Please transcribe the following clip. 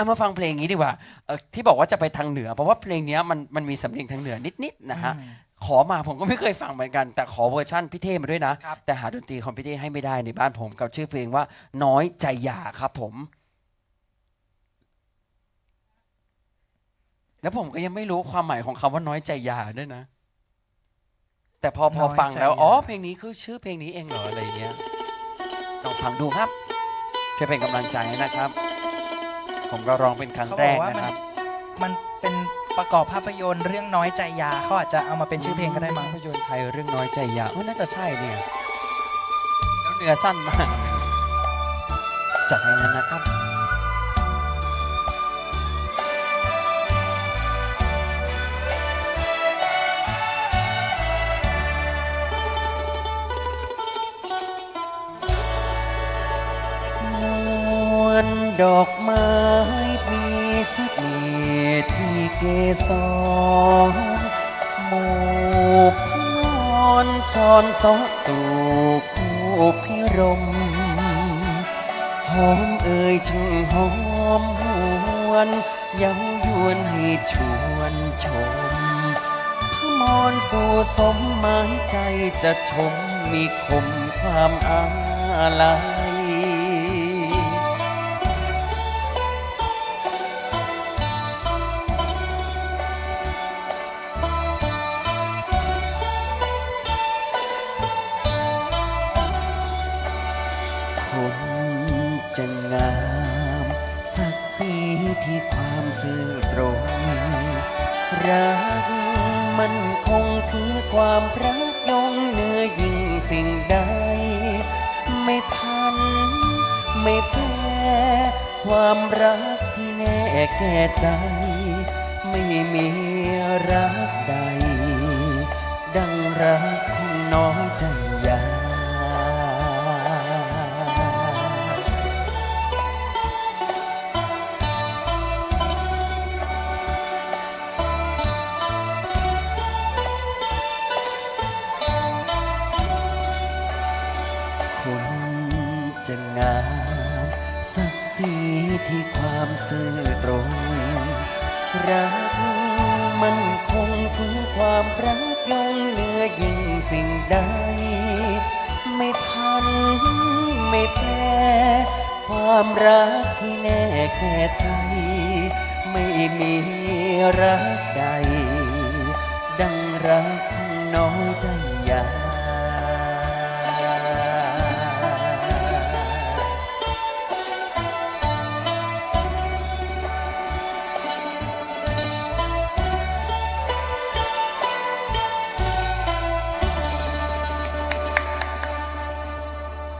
เอามาฟังเพลงนี้ดีกว่าเอ่อที่บอกว่าจะไปทางเหนือ เพราะว่าเพลงเนี้ยมันมันมีสำเนียงทางเหนือนิดๆนะฮะอืมขอมาผมก็ไม่เคยฟังเหมือนกัน แต่ขอเวอร์ชั่นพี่เท่มาด้วยนะ ครับ แต่หาดนตรีของพี่เท่ให้ไม่ได้ในบ้านผมกับชื่อเพลงว่าน้อยใจหยาครับผม แล้วผมก็ยังไม่รู้ความหมายของคำว่าน้อยใจหยาด้วยนะ แต่พอพอน้อยฟังแล้วใจหยาอ๋อเพลงนี้คือชื่อเพลงนี้เองเหรออะไรเงี้ยลองฟังดูครับช่วยเป็นกำลังใจนะครับ ผมก็ร้องเป็นครั้งเขาแรบอกกว่านะมันครับ มันเป็นประกอบภาพยนตร์เรื่องน้อยใจยาเขาอาจจะเอามาเป็นชื่อเพลงก็ได้มั้ง ภาพยนตร์ไทยเรื่องน้อยใจหยาเออน่าจะใช่เนี่ย แล้วเนื้อสั้นมากจัดให้นั้นนะครับ ดอกไม้มีเสน่ห์ที่เกสรหมู่พนอนสอนสอสู่คู่พิรมหอมเอ่ยช่างหอมหวนเยังยวนให้ชวนชมพมรสู่สมหมายใจจะชมมีคมความอาลัย คนจะงามศักดิ์ศรีที่ความซื่อตรง รักมันคงถือความรักยงเหนือยิ่งสิ่งใด ไม่พัน ไม่แพ้ความรักที่แน่แก่ใจ ไม่มีรักใด ดังรักของน้อยใจยาค จะงามศักดิ์ศรีที่ความซื่อตรง รักมันคงถึงความรักยงเหนือยิ่งสิ่งใด ไม่พันไม่แปรความรักที่แน่แค่ใจ ไม่มีรักใด ดังรักน้อยใจยา